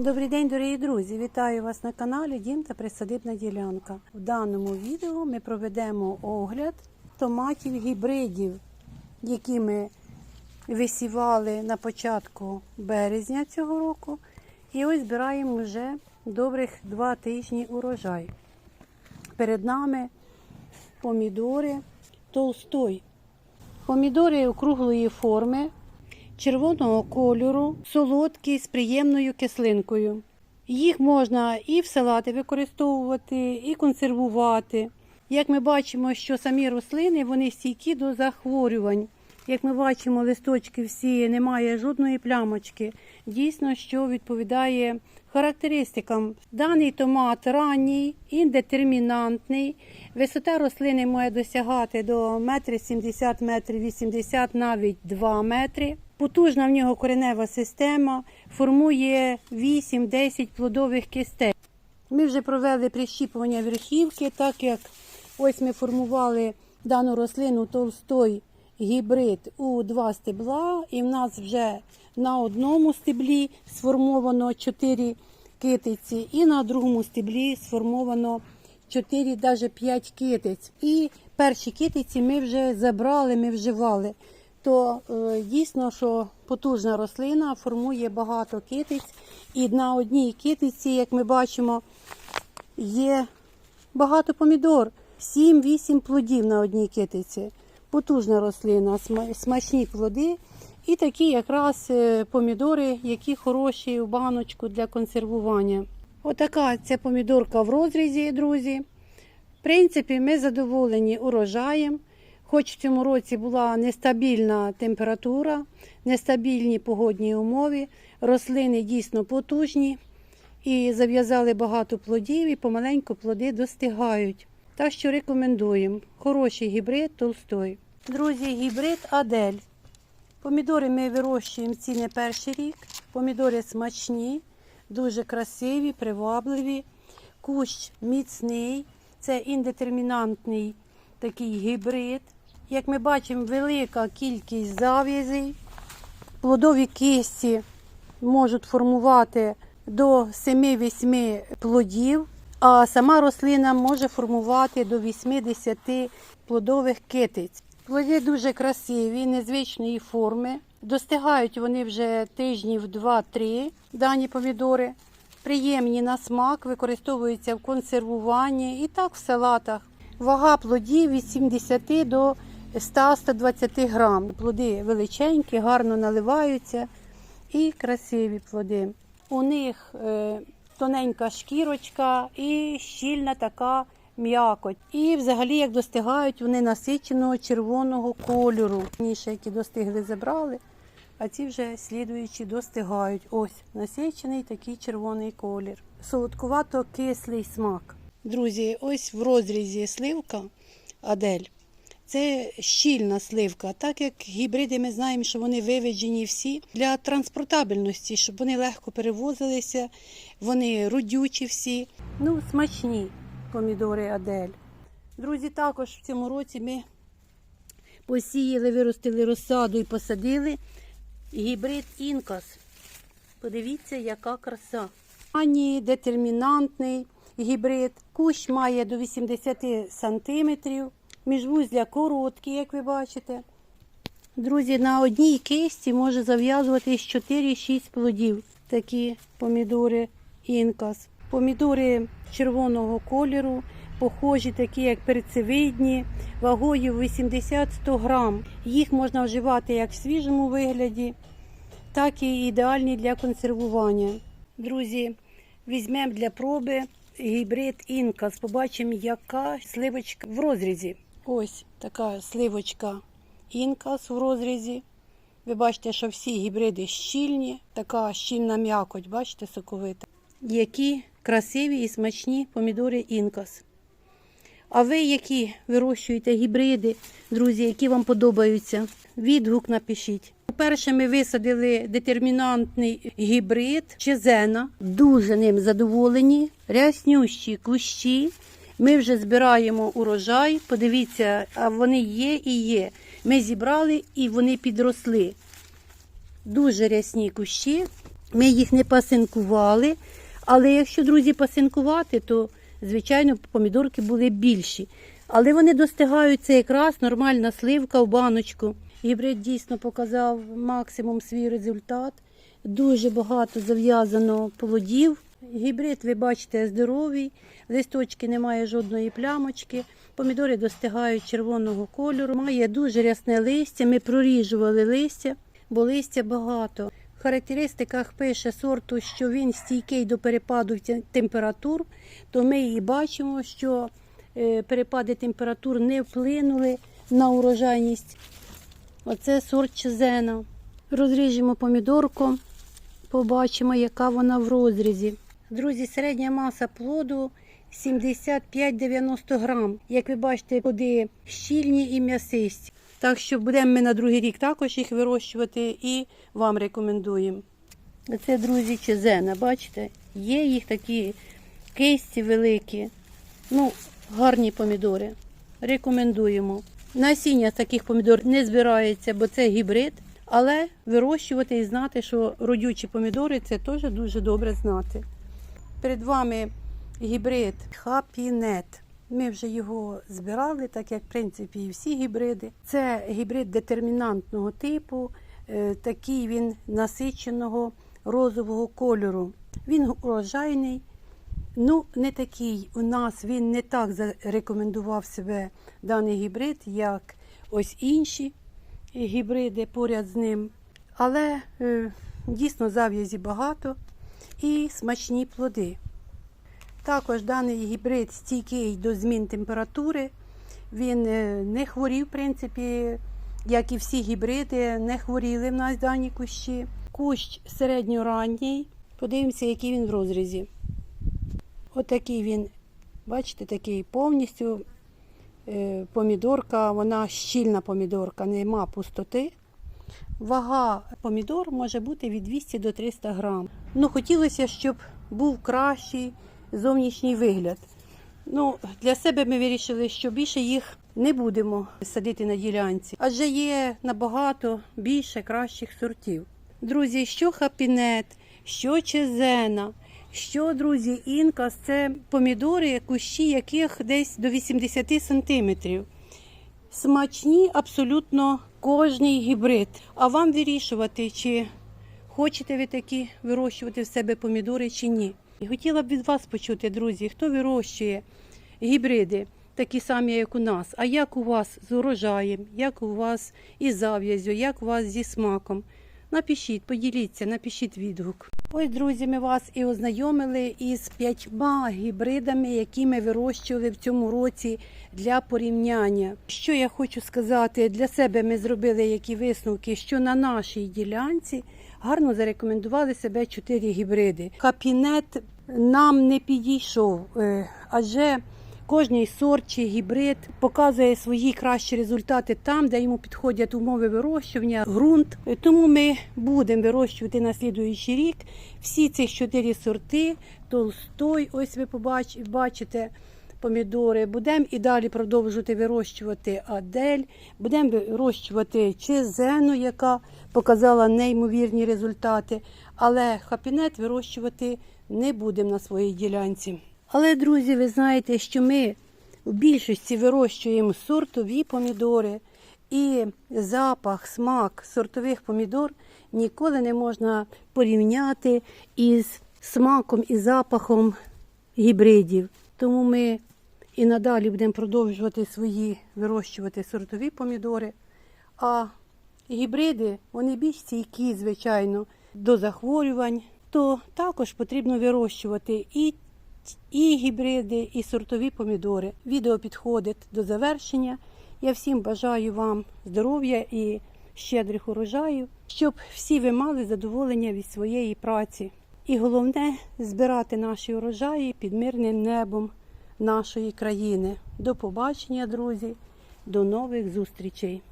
Добрий день, дорогі друзі! Вітаю вас на каналі Дім та Присадибна ділянка. В даному відео ми проведемо огляд томатів гібридів, які ми висівали на початку березня цього року. І ось збираємо вже добрих два тижні урожай. Перед нами помідори толстой. Помідори округлої форми, червоного кольору, солодкі з приємною кислинкою. Їх можна і в салати використовувати, і консервувати. Як ми бачимо, що самі рослини вони стійкі до захворювань. Як ми бачимо, листочки всі немає жодної плямочки. Дійсно, що відповідає характеристикам. Даний томат ранній, індетермінантний. Висота рослини може досягати до 1,70 метрів 80 навіть 2 метри. Потужна в нього коренева система, формує 8-10 плодових кистей. Ми вже провели прищіпування верхівки, так як ось ми формували дану рослину толстой гібрид у два стебла, і в нас вже на одному стеблі сформовано 4 китиці, і на другому стеблі сформовано 4, навіть 5 китиць. І перші китиці ми вже забрали, ми вживали. То е, дійсно, що потужна рослина формує багато китиць, і на одній китиці, як ми бачимо, є багато помідор, 7-8 плодів на одній китиці. Потужна рослина, смачні плоди. І такі якраз е, помідори, які хороші в баночку для консервування. Отака ця помідорка в розрізі, друзі. В принципі, ми задоволені урожаєм. Хоч в цьому році була нестабільна температура, нестабільні погодні умови, рослини дійсно потужні і зав'язали багато плодів, і помаленьку плоди достигають. Так що рекомендуємо. Хороший гібрид Толстой. Друзі, гібрид Адель. Помідори ми вирощуємо ці не перший рік. Помідори смачні, дуже красиві, привабливі. Кущ міцний, це індетермінантний такий гібрид. Як ми бачимо, велика кількість зав'язей. Плодові кисті можуть формувати до 7-8 плодів, а сама рослина може формувати до 80 плодових китиць. Плоди дуже красиві, незвичної форми. Достигають вони вже тижнів 2-3 дані помідори. Приємні на смак, використовуються в консервуванні і так в салатах. Вага плодів від 70 до 100-120 грам. Плоди величенькі, гарно наливаються і красиві плоди. У них е, тоненька шкірочка і щільна така м'якоть. І взагалі, як достигають, вони насиченого червоного кольору. Ніше, які достигли, забрали, а ці вже слідуючі достигають. Ось насичений такий червоний колір. Солодкувато кислий смак. Друзі, ось в розрізі сливка Адель. Це щільна сливка, так як гібриди ми знаємо, що вони виведені всі для транспортабельності, щоб вони легко перевозилися, вони родючі всі. Ну, смачні помідори Адель. Друзі, також в цьому році ми посіяли, виростили розсаду і посадили гібрид Інкас. Подивіться, яка краса. Ані детермінантний гібрид. Кущ має до 80 сантиметрів. Міжвузля короткі, як ви бачите. Друзі, на одній кисті може зав'язуватись 4-6 плодів. Такі помідори інкас. Помідори червоного кольору, похожі, такі як перцевидні, вагою 80-100 грам. Їх можна вживати як в свіжому вигляді, так і ідеальні для консервування. Друзі, візьмемо для проби гібрид інкас. Побачимо, яка сливочка в розрізі. Ось така сливочка інкас в розрізі. Ви бачите, що всі гібриди щільні, така щільна м'якоть, бачите, соковита. Які красиві і смачні помідори інкас. А ви які вирощуєте гібриди, друзі, які вам подобаються? Відгук напишіть. По-перше, ми висадили детермінантний гібрид Чезена. Дуже ним задоволені. Ряснющі кущі. Ми вже збираємо урожай. Подивіться, а вони є і є. Ми зібрали і вони підросли. Дуже рясні кущі. Ми їх не пасинкували, але якщо, друзі, пасинкувати, то, звичайно, помідорки були більші. Але вони достигають це якраз нормальна сливка в баночку. Гібрид дійсно показав максимум свій результат. Дуже багато зав'язано плодів. Гібрид, ви бачите, здоровий, листочки немає жодної плямочки. Помідори достигають червоного кольору. Має дуже рясне листя. Ми проріжували листя, бо листя багато. В характеристиках пише сорту, що він стійкий до перепаду температур, то ми і бачимо, що е, перепади температур не вплинули на урожайність. Оце сорт чезена. Розріжемо помідорку, побачимо, яка вона в розрізі. Друзі, середня маса плоду 75-90 грам. Як ви бачите, плоди щільні і м'ясисті. Так що будемо ми на другий рік також їх вирощувати і вам рекомендуємо. Це, друзі, чезена, бачите? Є їх такі кисті великі. Ну, гарні помідори. Рекомендуємо. Насіння з таких помідор не збирається, бо це гібрид. Але вирощувати і знати, що родючі помідори це теж дуже добре знати. Перед вами гібрид Happy Ми вже його збирали, так як в принципі і всі гібриди. Це гібрид детермінантного типу, е, такий він насиченого розового кольору. Він урожайний, Ну, не такий. У нас він не так зарекомендував себе даний гібрид, як ось інші гібриди поряд з ним. Але е, дійсно зав'язі багато і смачні плоди. Також даний гібрид стійкий до змін температури. Він е, не хворів, в принципі, як і всі гібриди, не хворіли в нас дані кущі. Кущ середньоранній. Подивимося, який він в розрізі. Отакий він, бачите, такий повністю е, помідорка, вона щільна помідорка, нема пустоти. Вага помідор може бути від 200 до 300 грам. Ну, хотілося, щоб був кращий зовнішній вигляд. Ну, для себе ми вирішили, що більше їх не будемо садити на ділянці, адже є набагато більше кращих сортів. Друзі, що хапінет, що чезена, що, друзі, інкас це помідори, кущі яких десь до 80 сантиметрів. Смачні абсолютно кожний гібрид. А вам вирішувати, чи хочете ви такі вирощувати в себе помідори чи ні. Хотіла б від вас почути, друзі, хто вирощує гібриди, такі самі, як у нас. А як у вас з урожаєм, як у вас із зав'язю, як у вас зі смаком. Напишіть, поділіться, напишіть відгук. Ось, друзі, ми вас і ознайомили із п'ятьма гібридами, які ми вирощували в цьому році для порівняння. Що я хочу сказати, для себе ми зробили які висновки, що на нашій ділянці гарно зарекомендували себе чотири гібриди. Капінет нам не підійшов, е, адже Кожний сорт чи гібрид показує свої кращі результати там, де йому підходять умови вирощування, ґрунт. Тому ми будемо вирощувати на слідуючий рік всі ці чотири сорти. Толстой, ось ви бачите помідори. Будемо і далі продовжувати вирощувати адель, будемо вирощувати чезену, яка показала неймовірні результати. Але хапінет вирощувати не будемо на своїй ділянці. Але, друзі, ви знаєте, що ми в більшості вирощуємо сортові помідори, і запах, смак сортових помідор ніколи не можна порівняти із смаком і запахом гібридів. Тому ми і надалі будемо продовжувати свої вирощувати сортові помідори. А гібриди, вони більш стійкі, звичайно, до захворювань, то також потрібно вирощувати і і гібриди, і сортові помідори. Відео підходить до завершення. Я всім бажаю вам здоров'я і щедрих урожаїв, щоб всі ви мали задоволення від своєї праці. І головне збирати наші урожаї під мирним небом нашої країни. До побачення, друзі, до нових зустрічей!